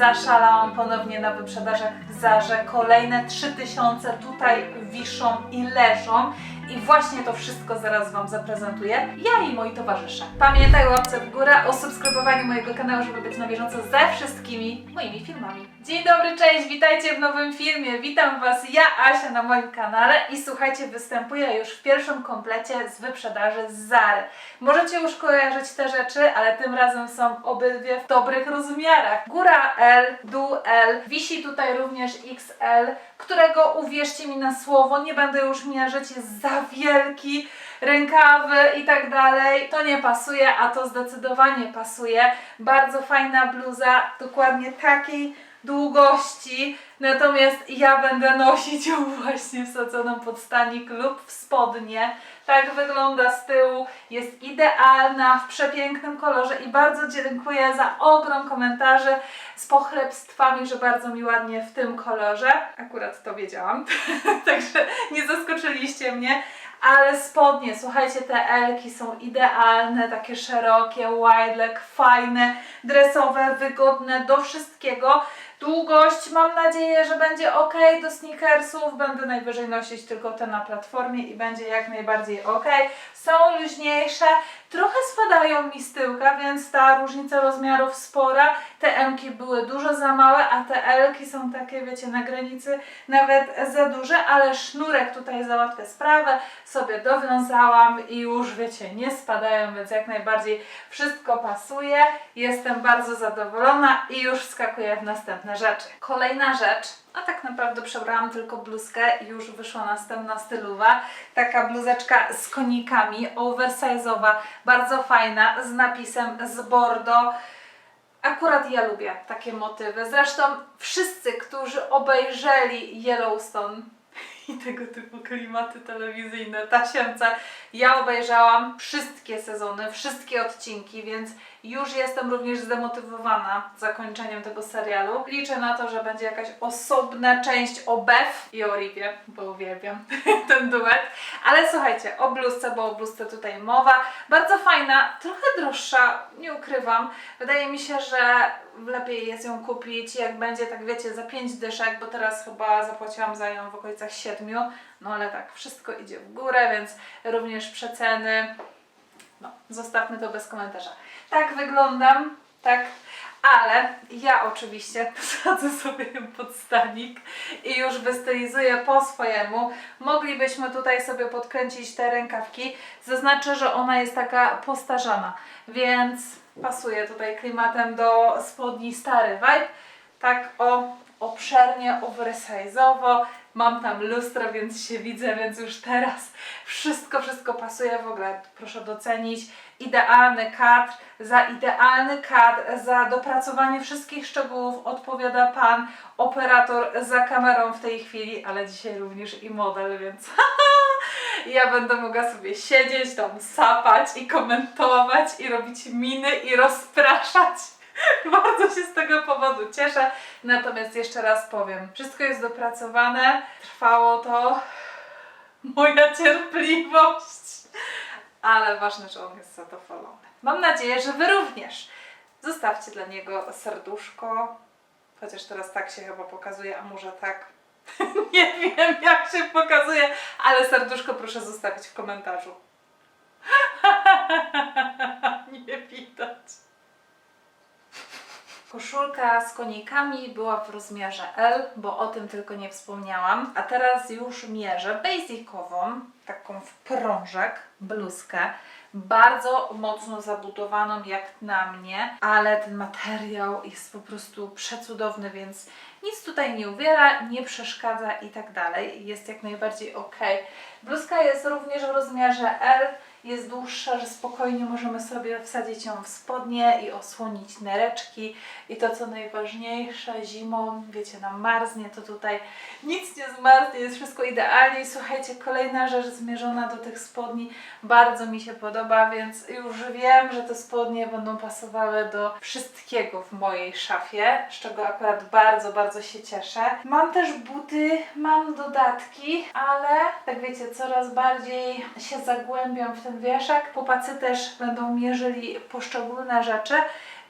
zaszalałam ponownie na wyprzedażach Zarze. Kolejne 3000 tutaj wiszą i leżą. I właśnie to wszystko zaraz Wam zaprezentuję. Ja i moi towarzysze. Pamiętaj łapce w górę, o subskrybowaniu mojego kanału, żeby być na bieżąco ze wszystkimi moimi filmami. Dzień dobry, cześć, witajcie w nowym filmie. Witam Was, ja Asia na moim kanale i słuchajcie, występuję już w pierwszym komplecie z wyprzedaży z Zary. Możecie już kojarzyć te rzeczy, ale tym razem są obydwie w dobrych rozmiarach. Góra L, dół L, wisi tutaj również XL, którego uwierzcie mi na słowo, nie będę już mierzyć, jest za wielki, rękawy i tak dalej. To nie pasuje, a to zdecydowanie pasuje. Bardzo fajna bluza, dokładnie takiej długości, natomiast ja będę nosić ją właśnie wsadzoną pod stanik lub w spodnie. Tak wygląda z tyłu, jest idealna, w przepięknym kolorze i bardzo dziękuję za ogrom komentarzy z pochlebstwami, że bardzo mi ładnie w tym kolorze. Akurat to wiedziałam, także nie zaskoczyliście mnie. Ale spodnie, słuchajcie, te elki są idealne, takie szerokie, wide leg, fajne, dresowe, wygodne do wszystkiego. Długość mam nadzieję, że będzie ok do sneakersów. Będę najwyżej nosić tylko te na platformie i będzie jak najbardziej ok. Są luźniejsze, trochę spadają mi z tyłka, więc ta różnica rozmiarów spora. Te M-ki były dużo za małe, a te L-ki są takie, wiecie, na granicy nawet za duże, ale sznurek tutaj załatwia sprawę. Sobie dowiązałam i już, wiecie, nie spadają, więc jak najbardziej wszystko pasuje. Jestem bardzo zadowolona i już wskakuję w następne rzeczy. Kolejna rzecz, a tak naprawdę przebrałam tylko bluzkę i już wyszła następna stylowa. Taka bluzeczka z konikami, oversize'owa, bardzo fajna, z napisem z Bordeaux. Akurat ja lubię takie motywy. Zresztą wszyscy, którzy obejrzeli Yellowstone i tego typu klimaty telewizyjne, tasiemce, ja obejrzałam wszystkie sezony, wszystkie odcinki, więc już jestem również zdemotywowana zakończeniem tego serialu. Liczę na to, że będzie jakaś osobna część o Beth i o Rivie, bo uwielbiam ten duet. Ale słuchajcie, o bluzce, bo o bluzce tutaj mowa. Bardzo fajna, trochę droższa, nie ukrywam. Wydaje mi się, że lepiej jest ją kupić, jak będzie, tak wiecie, za 5 dyszek, bo teraz chyba zapłaciłam za nią w okolicach 7. No ale tak, wszystko idzie w górę, więc również przeceny. No, zostawmy to bez komentarza. Tak wyglądam, tak. Ale ja oczywiście posadzę sobie ją pod stanik i już wystylizuję po swojemu. Moglibyśmy tutaj sobie podkręcić te rękawki. Zaznaczę, że ona jest taka postarzana, więc pasuje tutaj klimatem do spodni stary vibe. Tak o obszernie, oversize'owo. Mam tam lustro, więc się widzę, więc już teraz wszystko, wszystko pasuje w ogóle. Proszę docenić. Idealny kadr, za idealny kadr, za dopracowanie wszystkich szczegółów odpowiada pan operator za kamerą w tej chwili, ale dzisiaj również i model, więc ja będę mogła sobie siedzieć, tam sapać i komentować i robić miny i rozpraszać. Bardzo się z tego powodu cieszę. Natomiast jeszcze raz powiem, wszystko jest dopracowane, trwało to moja cierpliwość, ale ważne, że on jest zadowolony. Mam nadzieję, że Wy również. Zostawcie dla niego serduszko, chociaż teraz tak się chyba pokazuje, a może tak. Nie wiem, jak się pokazuje, ale serduszko proszę zostawić w komentarzu. Nie widać. Koszulka z konikami była w rozmiarze L, bo o tym tylko nie wspomniałam. A teraz już mierzę basicową, taką w prążek, bluzkę. Bardzo mocno zabudowaną jak na mnie, ale ten materiał jest po prostu przecudowny, więc nic tutaj nie uwiera, nie przeszkadza i tak dalej. Jest jak najbardziej ok. Bluzka jest również w rozmiarze L jest dłuższa, że spokojnie możemy sobie wsadzić ją w spodnie i osłonić nereczki. I to co najważniejsze, zimą, wiecie, nam marznie, to tutaj nic nie zmarznie, jest wszystko idealnie. I słuchajcie, kolejna rzecz zmierzona do tych spodni bardzo mi się podoba, więc już wiem, że te spodnie będą pasowały do wszystkiego w mojej szafie, z czego akurat bardzo, bardzo się cieszę. Mam też buty, mam dodatki, ale tak wiecie, coraz bardziej się zagłębiam w ten wieszak. Chłopacy też będą mierzyli poszczególne rzeczy,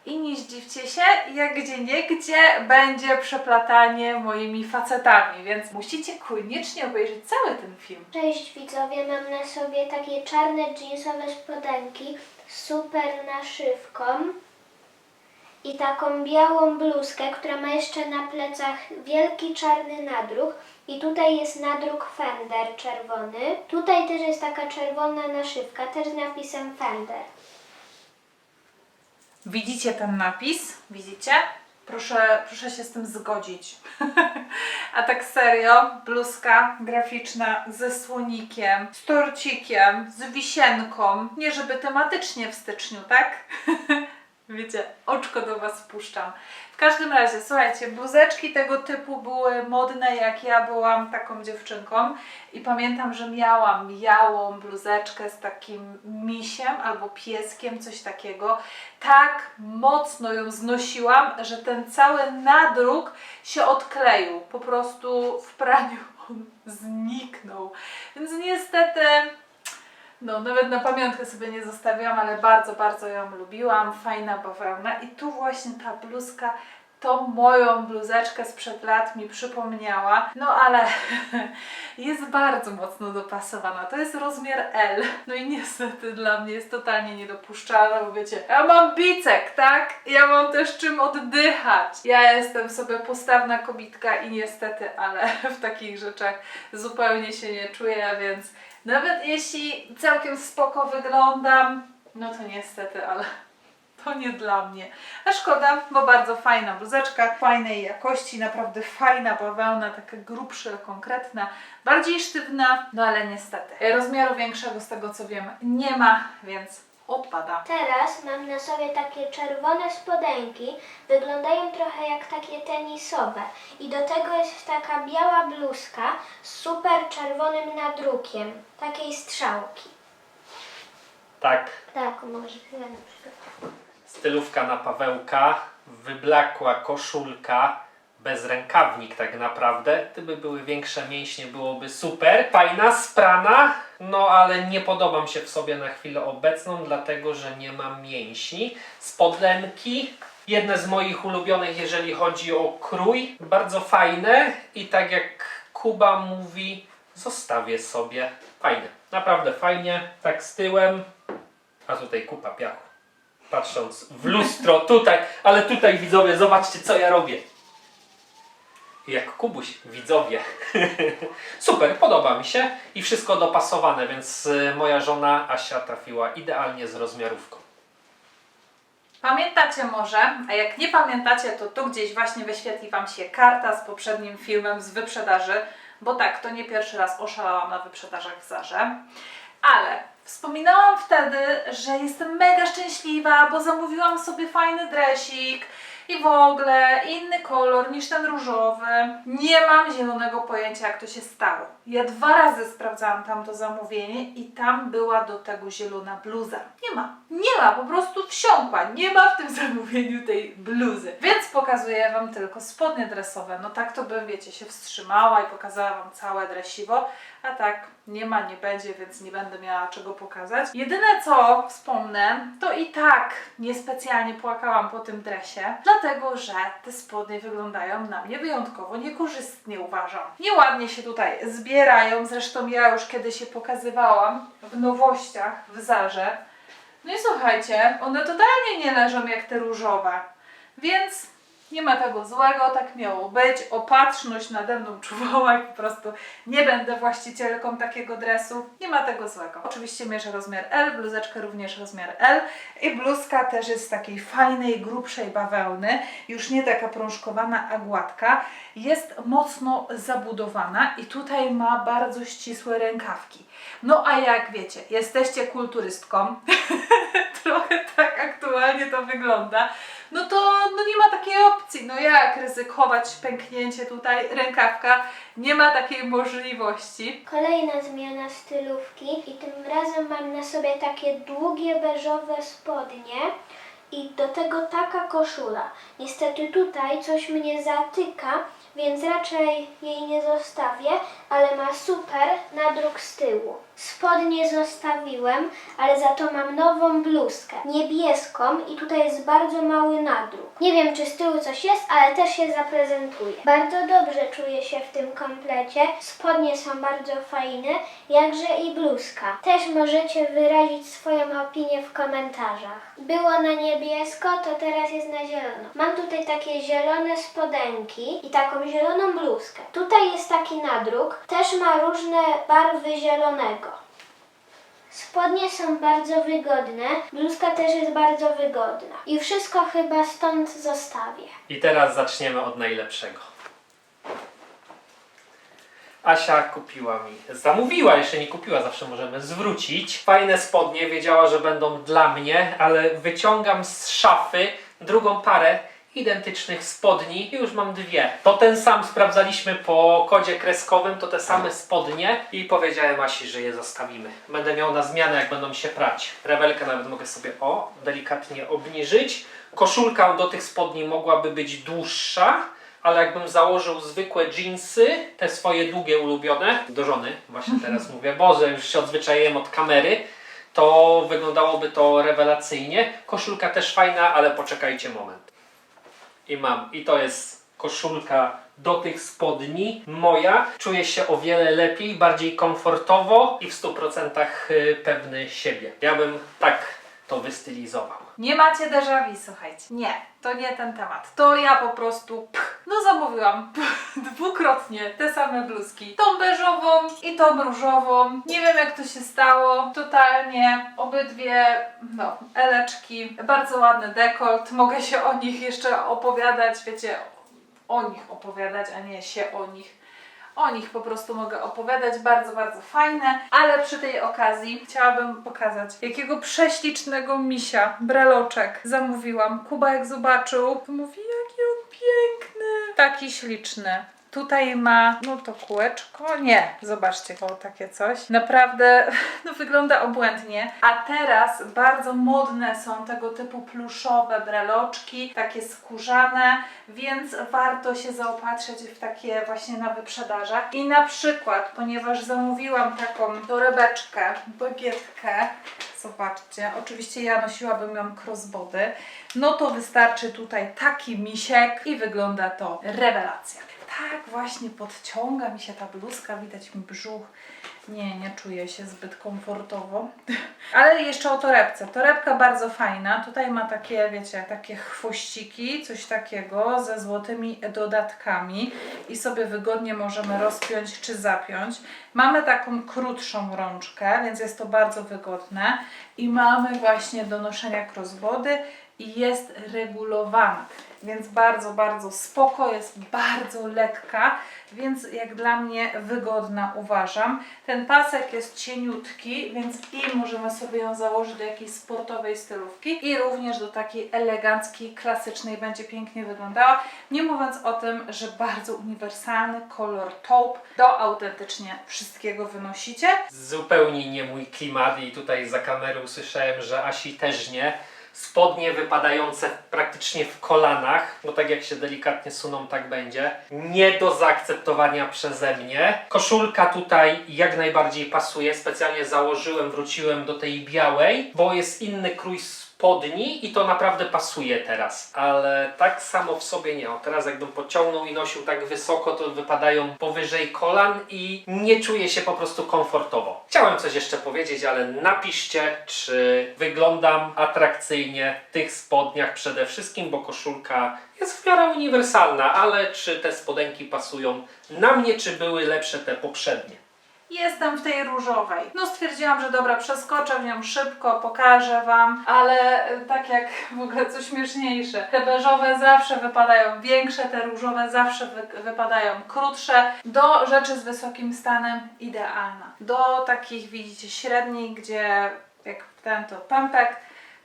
I nie zdziwcie się, jak gdzie niegdzie będzie przeplatanie moimi facetami, więc musicie koniecznie obejrzeć cały ten film. Cześć widzowie, mam na sobie takie czarne jeansowe spodenki z super naszywką i taką białą bluzkę, która ma jeszcze na plecach wielki czarny nadruk i tutaj jest nadruk Fender czerwony. Tutaj też jest taka czerwona naszywka, też z napisem Fender. Widzicie ten napis? Widzicie? Proszę, proszę się z tym zgodzić. A tak serio, bluzka graficzna ze słonikiem, z torcikiem, z wisienką. Nie żeby tematycznie w styczniu, tak? Wiecie, oczko do Was puszczam. W każdym razie, słuchajcie, bluzeczki tego typu były modne, jak ja byłam taką dziewczynką. I pamiętam, że miałam białą bluzeczkę z takim misiem albo pieskiem, coś takiego. Tak mocno ją znosiłam, że ten cały nadruk się odkleił. Po prostu w praniu on zniknął. Więc niestety. No, nawet na pamiątkę sobie nie zostawiłam, ale bardzo, bardzo ją lubiłam. Fajna bawełna. I tu właśnie ta bluzka to moją bluzeczkę sprzed lat mi przypomniała. No ale jest bardzo mocno dopasowana. To jest rozmiar L. No i niestety dla mnie jest totalnie niedopuszczalne, bo wiecie, ja mam bicek, tak? Ja mam też czym oddychać. Ja jestem sobie postawna kobitka i niestety, ale w takich rzeczach zupełnie się nie czuję, więc nawet jeśli całkiem spoko wyglądam, no to niestety, ale to nie dla mnie. A szkoda, bo bardzo fajna bluzeczka, fajnej jakości, naprawdę fajna bawełna, taka grubsza, konkretna, bardziej sztywna, no ale niestety. Rozmiaru większego z tego co wiem nie ma, więc odpada. Teraz mam na sobie takie czerwone spodenki, wyglądają trochę jak takie tenisowe i do tego jest taka biała bluzka z super czerwonym nadrukiem, takiej strzałki. Tak, Tak, może chwilę na przykład. stylówka na Pawełka, wyblakła koszulka, bez rękawnik tak naprawdę. Gdyby były większe mięśnie, byłoby super. Fajna, sprana, no ale nie podobam się w sobie na chwilę obecną, dlatego że nie mam mięśni. Spodenki, jedne z moich ulubionych, jeżeli chodzi o krój. Bardzo fajne i tak jak Kuba mówi, zostawię sobie. Fajne, naprawdę fajnie, tak z tyłem. A tutaj kupa piachu. Patrząc w lustro tutaj, ale tutaj widzowie, zobaczcie co ja robię. Jak Kubuś, widzowie. Super, podoba mi się i wszystko dopasowane, więc y, moja żona Asia trafiła idealnie z rozmiarówką. Pamiętacie może, a jak nie pamiętacie, to tu gdzieś właśnie wyświetli Wam się karta z poprzednim filmem z wyprzedaży, bo tak, to nie pierwszy raz oszalałam na wyprzedażach w Zarze, ale wspominałam wtedy, że jestem mega szczęśliwa, bo zamówiłam sobie fajny dresik i w ogóle inny kolor niż ten różowy. Nie mam zielonego pojęcia, jak to się stało. Ja dwa razy sprawdzałam tam to zamówienie i tam była do tego zielona bluza. Nie ma. Nie ma, po prostu wsiąkła. Nie ma w tym zamówieniu tej bluzy. Więc pokazuję Wam tylko spodnie dresowe. No tak to bym, wiecie, się wstrzymała i pokazała Wam całe dresiwo. A tak nie ma, nie będzie, więc nie będę miała czego pokazać. Jedyne co wspomnę, to i tak niespecjalnie płakałam po tym dresie, dlatego że te spodnie wyglądają na mnie wyjątkowo niekorzystnie uważam. Nieładnie się tutaj zbierają, zresztą ja już kiedyś je pokazywałam w nowościach w Zarze. No i słuchajcie, one totalnie nie leżą jak te różowe, więc nie ma tego złego, tak miało być. Opatrzność nade mną czuwała i po prostu nie będę właścicielką takiego dresu. Nie ma tego złego. Oczywiście mierzę rozmiar L, bluzeczkę również rozmiar L i bluzka też jest z takiej fajnej, grubszej bawełny, już nie taka prążkowana, a gładka. Jest mocno zabudowana i tutaj ma bardzo ścisłe rękawki. No a jak wiecie, jesteście kulturystką, trochę tak aktualnie to wygląda, no to no nie ma takiej opcji. No jak ryzykować pęknięcie tutaj rękawka? Nie ma takiej możliwości. Kolejna zmiana stylówki i tym razem mam na sobie takie długie beżowe spodnie i do tego taka koszula. Niestety tutaj coś mnie zatyka, więc raczej jej nie zostawię, ale ma super nadruk z tyłu. Spodnie zostawiłem, ale za to mam nową bluzkę. Niebieską i tutaj jest bardzo mały nadruk. Nie wiem, czy z tyłu coś jest, ale też się zaprezentuję. Bardzo dobrze czuję się w tym komplecie. Spodnie są bardzo fajne, jakże i bluzka. Też możecie wyrazić swoją opinię w komentarzach. Było na niebiesko, to teraz jest na zielono. Mam tutaj takie zielone spodenki i taką zieloną bluzkę. Tutaj jest taki nadruk, też ma różne barwy zielonego. Spodnie są bardzo wygodne, bluzka też jest bardzo wygodna. I wszystko chyba stąd zostawię. I teraz zaczniemy od najlepszego. Asia kupiła mi, zamówiła, jeszcze nie kupiła, zawsze możemy zwrócić. Fajne spodnie, wiedziała, że będą dla mnie, ale wyciągam z szafy drugą parę identycznych spodni już mam dwie. To ten sam sprawdzaliśmy po kodzie kreskowym, to te same spodnie i powiedziałem Asi, że je zostawimy. Będę miał na zmianę, jak będą się prać. Rebelkę nawet mogę sobie o, delikatnie obniżyć. Koszulka do tych spodni mogłaby być dłuższa, ale jakbym założył zwykłe jeansy, te swoje długie ulubione, do żony właśnie teraz mówię, Boże, już się odzwyczaiłem od kamery, to wyglądałoby to rewelacyjnie. Koszulka też fajna, ale poczekajcie moment. I mam, i to jest koszulka do tych spodni, moja. Czuję się o wiele lepiej, bardziej komfortowo i w 100% y, pewny siebie. Ja bym tak to wystylizował. Nie macie déjà vu, słuchajcie. Nie, to nie ten temat. To ja po prostu, pch, no zamówiłam pch, dwukrotnie te same bluzki. Tą beżową i tą różową. Nie wiem jak to się stało. Totalnie obydwie, no, eleczki. Bardzo ładny dekolt. Mogę się o nich jeszcze opowiadać, wiecie, o nich opowiadać, a nie się o nich. O nich po prostu mogę opowiadać, bardzo, bardzo fajne, ale przy tej okazji chciałabym pokazać, jakiego prześlicznego misia, breloczek zamówiłam. Kuba jak zobaczył, to mówi, jaki on piękny, taki śliczny. Tutaj ma, no to kółeczko, nie, zobaczcie, o takie coś. Naprawdę, no wygląda obłędnie. A teraz bardzo modne są tego typu pluszowe breloczki, takie skórzane, więc warto się zaopatrzyć w takie właśnie na wyprzedażach. I na przykład, ponieważ zamówiłam taką torebeczkę, bagietkę, zobaczcie, oczywiście ja nosiłabym ją crossbody, no to wystarczy tutaj taki misiek i wygląda to rewelacja. Tak właśnie podciąga mi się ta bluzka, widać mi brzuch. Nie, nie czuję się zbyt komfortowo. Ale jeszcze o torebce. Torebka bardzo fajna. Tutaj ma takie, wiecie, takie chwościki, coś takiego ze złotymi dodatkami i sobie wygodnie możemy rozpiąć czy zapiąć. Mamy taką krótszą rączkę, więc jest to bardzo wygodne i mamy właśnie do noszenia crossbody i jest regulowana. Więc bardzo, bardzo spoko, jest bardzo lekka, więc jak dla mnie wygodna uważam. Ten pasek jest cieniutki, więc i możemy sobie ją założyć do jakiejś sportowej stylówki i również do takiej eleganckiej, klasycznej będzie pięknie wyglądała. Nie mówiąc o tym, że bardzo uniwersalny kolor taupe do autentycznie wszystkiego wynosicie. Zupełnie nie mój klimat i tutaj za kamerą słyszałem, że Asi też nie. Spodnie wypadające praktycznie w kolanach, bo tak jak się delikatnie suną, tak będzie. Nie do zaakceptowania przeze mnie. Koszulka tutaj jak najbardziej pasuje. Specjalnie założyłem, wróciłem do tej białej, bo jest inny krój spodni i to naprawdę pasuje teraz. Ale tak samo w sobie nie. O, teraz jakbym pociągnął i nosił tak wysoko, to wypadają powyżej kolan i nie czuję się po prostu komfortowo. Chciałem coś jeszcze powiedzieć, ale napiszcie, czy wyglądam atrakcyjnie w tych spodniach przede wszystkim, bo koszulka jest w miarę uniwersalna, ale czy te spodenki pasują na mnie, czy były lepsze te poprzednie? Jestem w tej różowej. No stwierdziłam, że dobra, przeskoczę w nią szybko, pokażę Wam, ale e, tak jak w ogóle co śmieszniejsze, te beżowe zawsze wypadają większe, te różowe zawsze wy wypadają krótsze. Do rzeczy z wysokim stanem idealna. Do takich widzicie średnich, gdzie jak ten to pępek,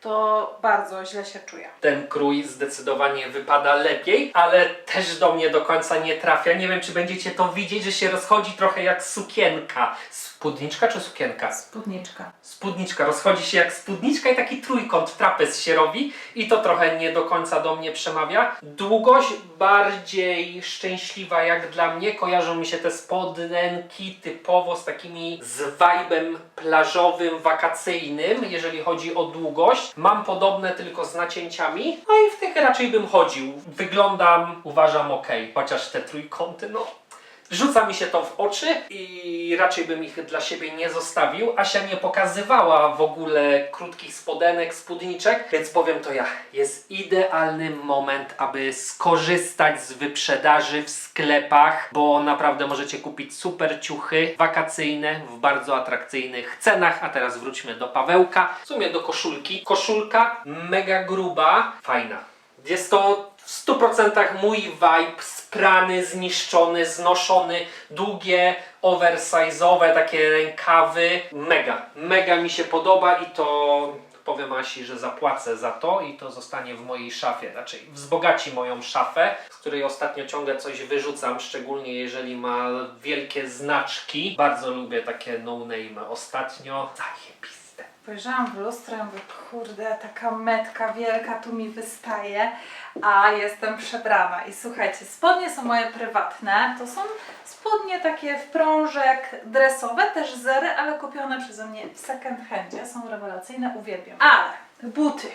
to bardzo źle się czuję. Ten krój zdecydowanie wypada lepiej, ale też do mnie do końca nie trafia. Nie wiem, czy będziecie to widzieć, że się rozchodzi trochę jak sukienka. Spódniczka czy sukienka? Spódniczka. Spódniczka rozchodzi się jak spódniczka i taki trójkąt, trapez się robi i to trochę nie do końca do mnie przemawia. Długość bardziej szczęśliwa jak dla mnie. Kojarzą mi się te spodnenki typowo z takimi z vibe'em plażowym, wakacyjnym, jeżeli chodzi o długość. Mam podobne tylko z nacięciami, no i w tych raczej bym chodził. Wyglądam, uważam ok, chociaż te trójkąty, no Rzuca mi się to w oczy i raczej bym ich dla siebie nie zostawił. Asia nie pokazywała w ogóle krótkich spodenek, spódniczek, więc powiem to ja. Jest idealny moment, aby skorzystać z wyprzedaży w sklepach, bo naprawdę możecie kupić super ciuchy wakacyjne w bardzo atrakcyjnych cenach. A teraz wróćmy do Pawełka, w sumie do koszulki. Koszulka mega gruba, fajna. Jest to w 100% mój vibe, sprany, zniszczony, znoszony, długie, oversize'owe takie rękawy. Mega, mega mi się podoba i to powiem Asi, że zapłacę za to i to zostanie w mojej szafie. Raczej wzbogaci moją szafę, z której ostatnio ciągle coś wyrzucam, szczególnie jeżeli ma wielkie znaczki. Bardzo lubię takie no-name ostatnio. Zajebiste. Spojrzałam w lustro i mówię, kurde, taka metka wielka tu mi wystaje, a jestem przebrana. I słuchajcie, spodnie są moje prywatne, to są spodnie takie w prążek dresowe, też zery, ale kupione przeze mnie w second handzie, są rewelacyjne, uwielbiam. Ale buty.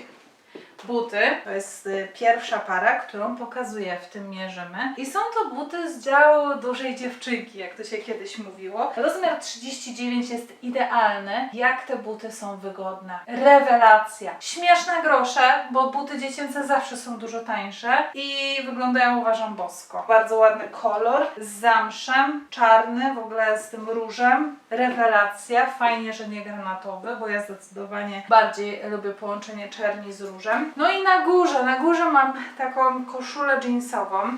Buty to jest y, pierwsza para, którą pokazuję, w tym mierzymy. I są to buty z działu dużej dziewczynki, jak to się kiedyś mówiło. Rozmiar 39 jest idealny. Jak te buty są wygodne. Rewelacja. Śmieszne grosze, bo buty dziecięce zawsze są dużo tańsze i wyglądają uważam bosko. Bardzo ładny kolor z zamszem, czarny, w ogóle z tym różem. Rewelacja. Fajnie, że nie granatowy, bo ja zdecydowanie bardziej lubię połączenie czerni z różem. No i na górze, na górze mam taką koszulę jeansową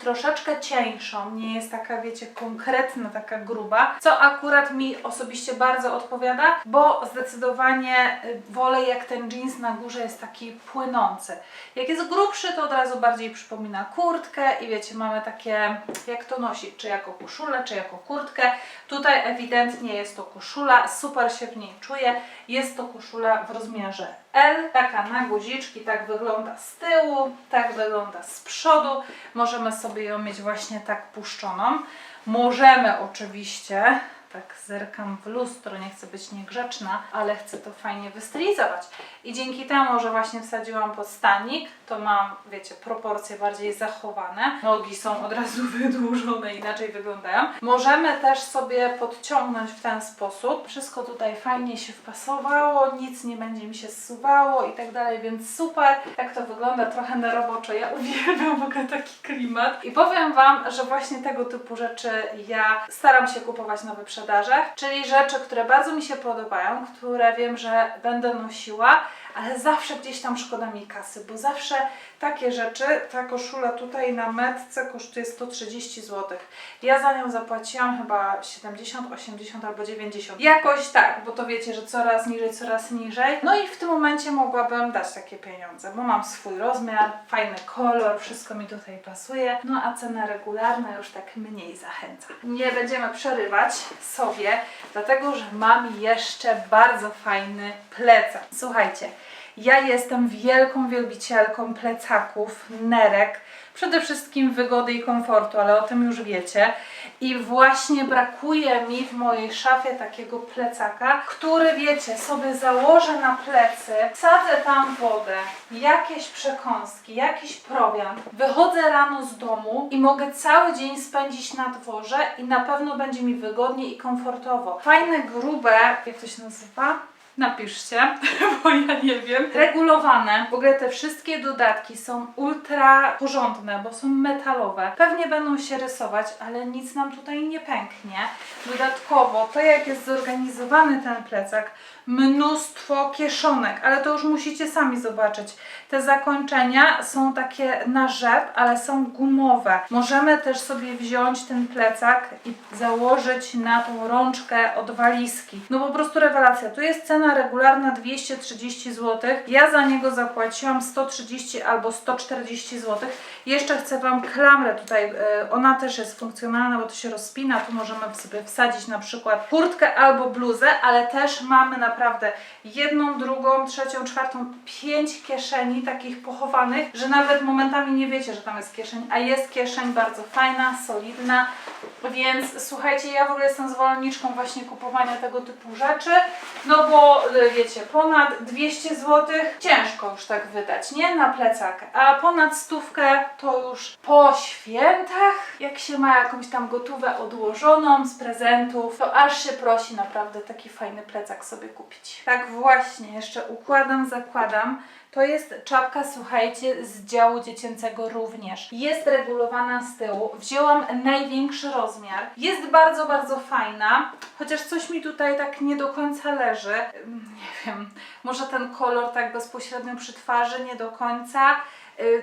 troszeczkę cieńszą, nie jest taka, wiecie, konkretna, taka gruba, co akurat mi osobiście bardzo odpowiada, bo zdecydowanie y, wolę jak ten jeans na górze jest taki płynący. Jak jest grubszy, to od razu bardziej przypomina kurtkę i wiecie, mamy takie, jak to nosić, czy jako koszulę, czy jako kurtkę. Tutaj ewidentnie jest to koszula, super się w niej czuję. Jest to koszula w rozmiarze L, taka na guziczki, tak wygląda z tyłu, tak wygląda z przodu. Możemy sobie ją mieć właśnie tak puszczoną. Możemy oczywiście, tak zerkam w lustro, nie chcę być niegrzeczna, ale chcę to fajnie wystylizować. I dzięki temu, że właśnie wsadziłam pod stanik, to mam, wiecie, proporcje bardziej zachowane. Nogi są od razu wydłużone, inaczej wyglądają. Możemy też sobie podciągnąć w ten sposób. Wszystko tutaj fajnie się wpasowało, nic nie będzie mi się zsuwało i tak dalej, więc super. Jak to wygląda trochę na roboczo. Ja uwielbiam w ogóle taki klimat. I powiem Wam, że właśnie tego typu rzeczy ja staram się kupować na wyprzedażach, czyli rzeczy, które bardzo mi się podobają, które wiem, że będę nosiła, ale zawsze gdzieś tam szkoda mi kasy, bo zawsze takie rzeczy, ta koszula tutaj na metce kosztuje 130 zł. Ja za nią zapłaciłam chyba 70, 80 albo 90. Jakoś tak, bo to wiecie, że coraz niżej, coraz niżej. No i w tym momencie mogłabym dać takie pieniądze, bo mam swój rozmiar, fajny kolor, wszystko mi tutaj pasuje. No a cena regularna już tak mniej zachęca. Nie będziemy przerywać sobie, dlatego że mam jeszcze bardzo fajny plecak. Słuchajcie, ja jestem wielką wielbicielką plecaków, nerek, przede wszystkim wygody i komfortu, ale o tym już wiecie. I właśnie brakuje mi w mojej szafie takiego plecaka, który wiecie, sobie założę na plecy, wsadzę tam wodę, jakieś przekąski, jakiś prowiant, wychodzę rano z domu i mogę cały dzień spędzić na dworze i na pewno będzie mi wygodnie i komfortowo. Fajne, grube, jak to się nazywa? Napiszcie, bo ja nie wiem. Regulowane. W ogóle te wszystkie dodatki są ultra porządne, bo są metalowe. Pewnie będą się rysować, ale nic nam tutaj nie pęknie. Dodatkowo, to jak jest zorganizowany ten plecak, mnóstwo kieszonek, ale to już musicie sami zobaczyć. Te zakończenia są takie na rzep, ale są gumowe. Możemy też sobie wziąć ten plecak i założyć na tą rączkę od walizki. No po prostu rewelacja. Tu jest cena regularna 230 zł. Ja za niego zapłaciłam 130 albo 140 zł. Jeszcze chcę Wam klamrę tutaj, e, ona też jest funkcjonalna, bo to się rozpina, tu możemy sobie wsadzić na przykład kurtkę albo bluzę, ale też mamy naprawdę jedną, drugą, trzecią, czwartą, pięć kieszeni takich pochowanych, że nawet momentami nie wiecie, że tam jest kieszeń, a jest kieszeń bardzo fajna, solidna, więc słuchajcie, ja w ogóle jestem zwolenniczką właśnie kupowania tego typu rzeczy, no bo y, wiecie, ponad 200 zł ciężko już tak wydać, nie? Na plecak, a ponad stówkę to już po świętach, jak się ma jakąś tam gotówę odłożoną z prezentów, to aż się prosi naprawdę taki fajny plecak sobie kupić. Tak właśnie, jeszcze układam, zakładam. To jest czapka, słuchajcie, z działu dziecięcego również. Jest regulowana z tyłu. Wzięłam największy rozmiar. Jest bardzo, bardzo fajna, chociaż coś mi tutaj tak nie do końca leży. Ym, Nie wiem, może ten kolor tak bezpośrednio przy twarzy nie do końca. Y,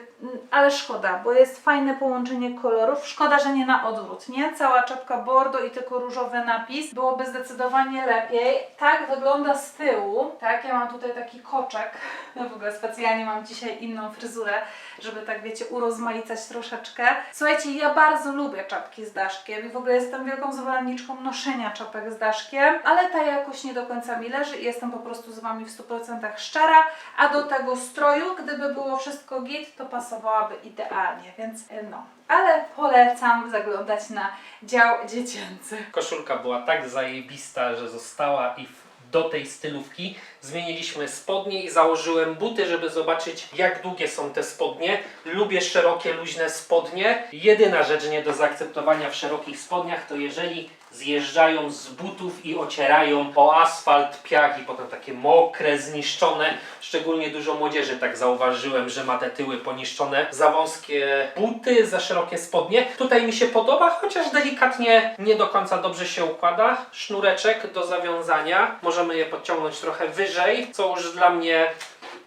Ale szkoda, bo jest fajne połączenie kolorów. Szkoda, że nie na odwrót, nie? Cała czapka bordo i tylko różowy napis. Byłoby zdecydowanie lepiej. Tak wygląda z tyłu. Tak, ja mam tutaj taki koczek. No w ogóle specjalnie mam dzisiaj inną fryzurę, żeby tak wiecie, urozmaicać troszeczkę. Słuchajcie, ja bardzo lubię czapki z daszkiem i w ogóle jestem wielką zwolenniczką noszenia czapek z daszkiem, ale ta jakoś nie do końca mi leży i jestem po prostu z Wami w 100% szczera, a do tego stroju, gdyby było wszystko git, to pasowałaby idealnie, więc y, no. Ale polecam zaglądać na dział dziecięcy. Koszulka była tak zajebista, że została i w- do tej stylówki zmieniliśmy spodnie i założyłem buty, żeby zobaczyć jak długie są te spodnie. Lubię szerokie, luźne spodnie. Jedyna rzecz nie do zaakceptowania w szerokich spodniach to jeżeli zjeżdżają z butów i ocierają o asfalt, piach i potem takie mokre, zniszczone. Szczególnie dużo młodzieży tak zauważyłem, że ma te tyły poniszczone. Za wąskie buty, za szerokie spodnie. Tutaj mi się podoba, chociaż delikatnie nie do końca dobrze się układa. Sznureczek do zawiązania. Możemy je podciągnąć trochę wyżej, co już dla mnie...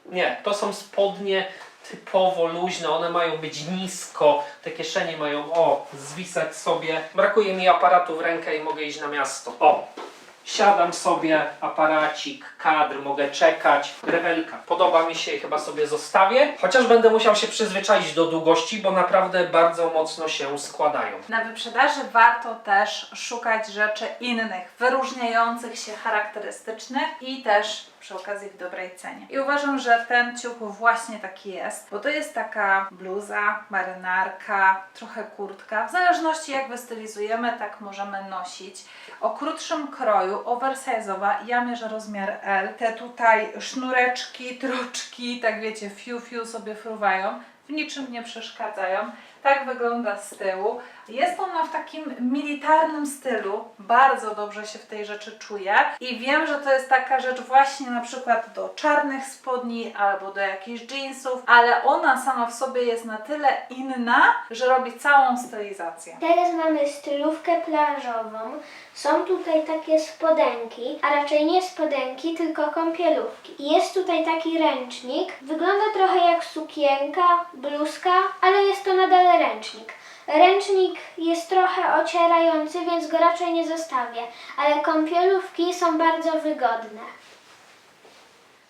Nie, to są spodnie typowo luźne, one mają być nisko, te kieszenie mają, o, zwisać sobie. Brakuje mi aparatu w rękę i mogę iść na miasto. O, siadam sobie, aparacik, kadr, mogę czekać, rewelka. Podoba mi się i chyba sobie zostawię, chociaż będę musiał się przyzwyczaić do długości, bo naprawdę bardzo mocno się składają. Na wyprzedaży warto też szukać rzeczy innych, wyróżniających się charakterystycznych i też przy okazji w dobrej cenie. I uważam, że ten ciuch właśnie taki jest, bo to jest taka bluza, marynarka, trochę kurtka. W zależności jak wystylizujemy, tak możemy nosić. O krótszym kroju, oversize'owa, ja mierzę rozmiar. Te tutaj sznureczki, troczki, tak wiecie, fiu fiu sobie fruwają w niczym nie przeszkadzają. Tak wygląda z tyłu. Jest ona w takim militarnym stylu. Bardzo dobrze się w tej rzeczy czuję. I wiem, że to jest taka rzecz właśnie na przykład do czarnych spodni albo do jakichś jeansów, ale ona sama w sobie jest na tyle inna, że robi całą stylizację. Teraz mamy stylówkę plażową. Są tutaj takie spodenki, a raczej nie spodenki, tylko kąpielówki. Jest tutaj taki ręcznik. Wygląda trochę jak sukienka, bluzka, ale jest to nadal ręcznik. Ręcznik jest trochę ocierający, więc go raczej nie zostawię, ale kąpielówki są bardzo wygodne.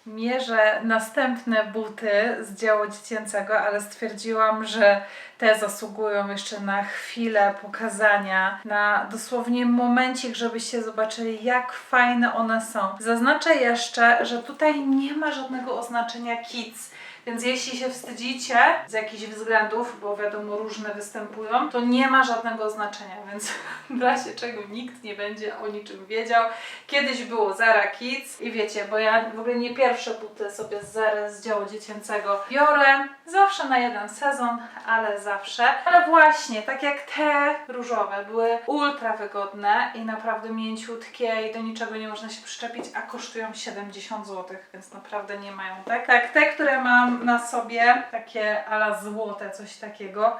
Mierzę następne buty z działu dziecięcego, ale stwierdziłam, że te zasługują jeszcze na chwilę pokazania, na dosłownie momencik, żebyście zobaczyli, jak fajne one są. Zaznaczę jeszcze, że tutaj nie ma żadnego oznaczenia kids. Więc jeśli się wstydzicie z jakichś względów, bo wiadomo, różne występują, to nie ma żadnego znaczenia, więc w razie czego nikt nie będzie o niczym wiedział. Kiedyś było Zara Kids i wiecie, bo ja w ogóle nie pierwsze buty sobie z Zary z działu dziecięcego biorę, zawsze na jeden sezon, ale zawsze. Ale właśnie, tak jak te różowe, były ultra wygodne i naprawdę mięciutkie i do niczego nie można się przyczepić, a kosztują 70 zł, więc naprawdę nie mają tak. Tak, te, które mam na sobie, takie ala złote, coś takiego,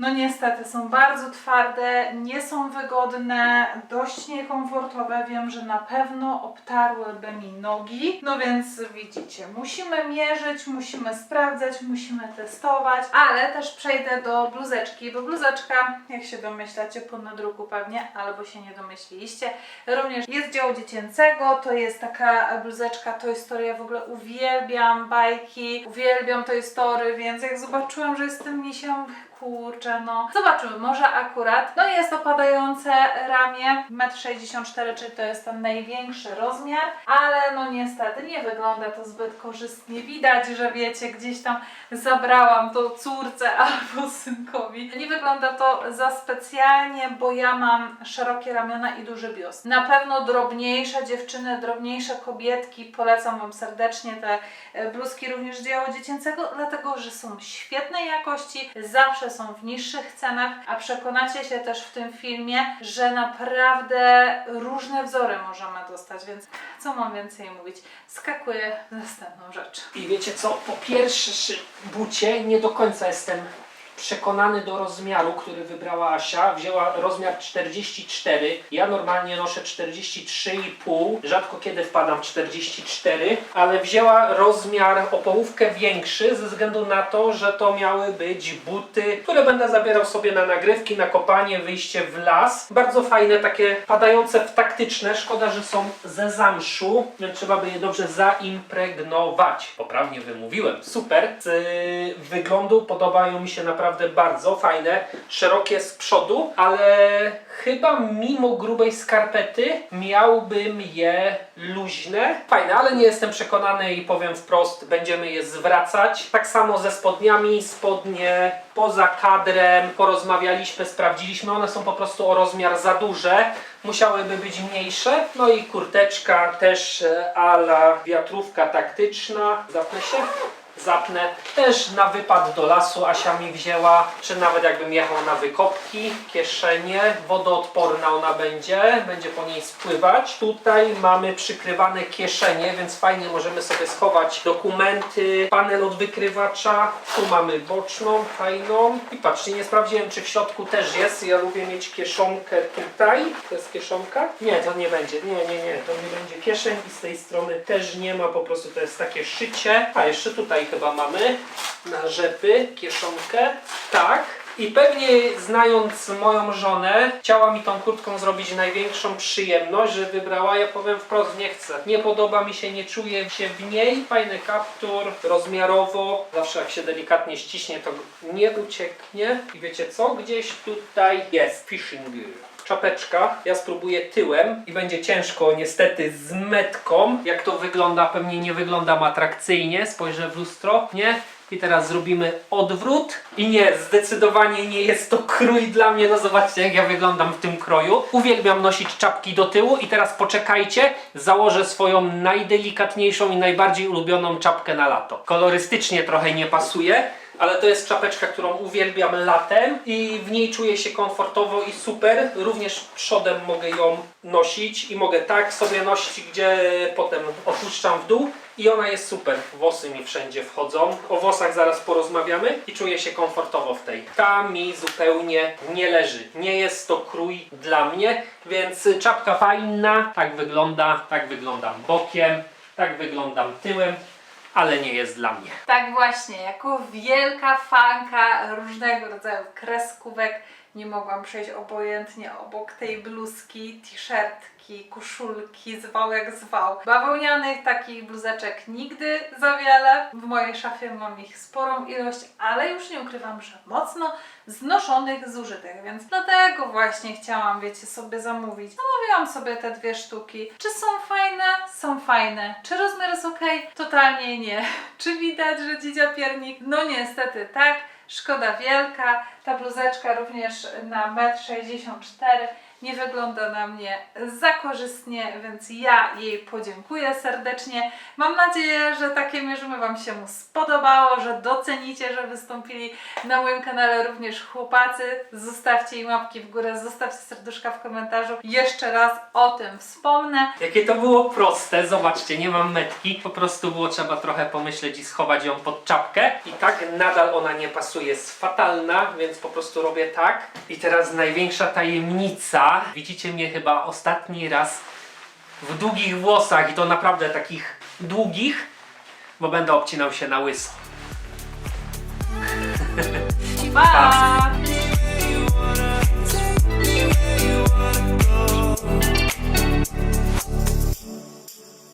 no niestety są bardzo twarde, nie są wygodne, dość niekomfortowe. Wiem, że na pewno obtarłyby mi nogi. No więc widzicie, musimy mierzyć, musimy sprawdzać, musimy testować, ale też przejdę do bluzeczki, bo bluzeczka, jak się domyślacie po nadruku pewnie, albo się nie domyśliliście, również jest działu dziecięcego, to jest taka bluzeczka Toy Story, ja w ogóle uwielbiam bajki, uwielbiam Toy Story, więc jak zobaczyłam, że jest tym misiem, kurczę, no zobaczymy, może akurat. No i jest opadające ramię, 1,64 m, czyli to jest ten największy rozmiar, ale no niestety nie wygląda to zbyt korzystnie. Widać, że wiecie, gdzieś tam zabrałam to córce albo synkowi. Nie wygląda to za specjalnie, bo ja mam szerokie ramiona i duży biust. Na pewno drobniejsze dziewczyny, drobniejsze kobietki, polecam Wam serdecznie te e, bluzki również z działu dziecięcego, dlatego że są świetnej jakości, zawsze są w niższych cenach, a przekonacie się też w tym filmie, że naprawdę różne wzory możemy dostać, więc co mam więcej mówić? Skakuję w następną rzecz. I wiecie co? Po pierwszym bucie nie do końca jestem przekonany do rozmiaru, który wybrała Asia. Wzięła rozmiar 44. Ja normalnie noszę 43,5. Rzadko kiedy wpadam w 44, ale wzięła rozmiar o połówkę większy ze względu na to, że to miały być buty, które będę zabierał sobie na nagrywki, na kopanie, wyjście w las. Bardzo fajne, takie padające w taktyczne. Szkoda, że są ze zamszu, więc trzeba by je dobrze zaimpregnować. Poprawnie wymówiłem. Super. Z wyglądu podobają mi się naprawdę bardzo fajne, szerokie z przodu, ale chyba mimo grubej skarpety miałbym je luźne. Fajne, ale nie jestem przekonany i powiem wprost, będziemy je zwracać. Tak samo ze spodniami, spodnie poza kadrem, porozmawialiśmy, sprawdziliśmy, one są po prostu o rozmiar za duże, musiałyby być mniejsze. No i kurteczka też e, ala wiatrówka taktyczna, zapnę się zapnę. Też na wypad do lasu Asia mi wzięła, czy nawet jakbym jechał na wykopki, kieszenie, wodoodporna ona będzie, będzie po niej spływać. Tutaj mamy przykrywane kieszenie, więc fajnie możemy sobie schować dokumenty, panel od wykrywacza. Tu mamy boczną, fajną. I patrzcie, nie sprawdziłem, czy w środku też jest. Ja lubię mieć kieszonkę tutaj. To jest kieszonka? Nie, to nie będzie. Nie, nie, nie, to nie będzie kieszeń i z tej strony też nie ma, po prostu to jest takie szycie. A jeszcze tutaj chyba mamy na rzepy kieszonkę. Tak. I pewnie znając moją żonę, chciała mi tą kurtką zrobić największą przyjemność, że wybrała, ja powiem wprost, nie chcę. Nie podoba mi się, nie czuję się w niej. Fajny kaptur, rozmiarowo. Zawsze jak się delikatnie ściśnie, to nie ucieknie. I wiecie co? Gdzieś tutaj jest fishing gear czapeczka. Ja spróbuję tyłem i będzie ciężko niestety z metką. Jak to wygląda, pewnie nie wyglądam atrakcyjnie. Spojrzę w lustro, nie? I teraz zrobimy odwrót. I nie, zdecydowanie nie jest to krój dla mnie. No zobaczcie, jak ja wyglądam w tym kroju. Uwielbiam nosić czapki do tyłu. I teraz poczekajcie, założę swoją najdelikatniejszą i najbardziej ulubioną czapkę na lato. Kolorystycznie trochę nie pasuje, ale to jest czapeczka, którą uwielbiam latem i w niej czuję się komfortowo i super. Również przodem mogę ją nosić i mogę tak sobie nosić, gdzie potem opuszczam w dół i ona jest super. Włosy mi wszędzie wchodzą. O włosach zaraz porozmawiamy i czuję się komfortowo w tej. Ta mi zupełnie nie leży. Nie jest to krój dla mnie, więc czapka fajna. Tak wygląda, tak wyglądam bokiem, tak wyglądam tyłem ale nie jest dla mnie. Tak właśnie, jako wielka fanka różnego rodzaju kreskówek nie mogłam przejść obojętnie obok tej bluzki, t-shirtki, koszulki, zwał jak zwał. Bawełnianych takich bluzeczek nigdy za wiele. W mojej szafie mam ich sporą ilość, ale już nie ukrywam, że mocno znoszonych, zużytych, więc dlatego właśnie chciałam, wiecie, sobie zamówić. Zamówiłam sobie te dwie sztuki. Czy są fajne? Są fajne. Czy rozmiar jest ok? Totalnie nie. Czy widać, że dzidzia piernik? No niestety tak. Szkoda wielka. Ta bluzeczka również na 1,64 m nie wygląda na mnie za korzystnie, więc ja jej podziękuję serdecznie. Mam nadzieję, że takie mierzymy Wam się spodobało, że docenicie, że wystąpili na moim kanale również chłopacy. Zostawcie im łapki w górę, zostawcie serduszka w komentarzu. Jeszcze raz o tym wspomnę. Jakie to było proste, zobaczcie, nie mam metki, po prostu było trzeba trochę pomyśleć i schować ją pod czapkę. I tak nadal ona nie pasuje, jest fatalna, więc po prostu robię tak. I teraz największa tajemnica. Widzicie mnie chyba ostatni raz w długich włosach i to naprawdę takich długich, bo będę obcinał się na łyso. Pa!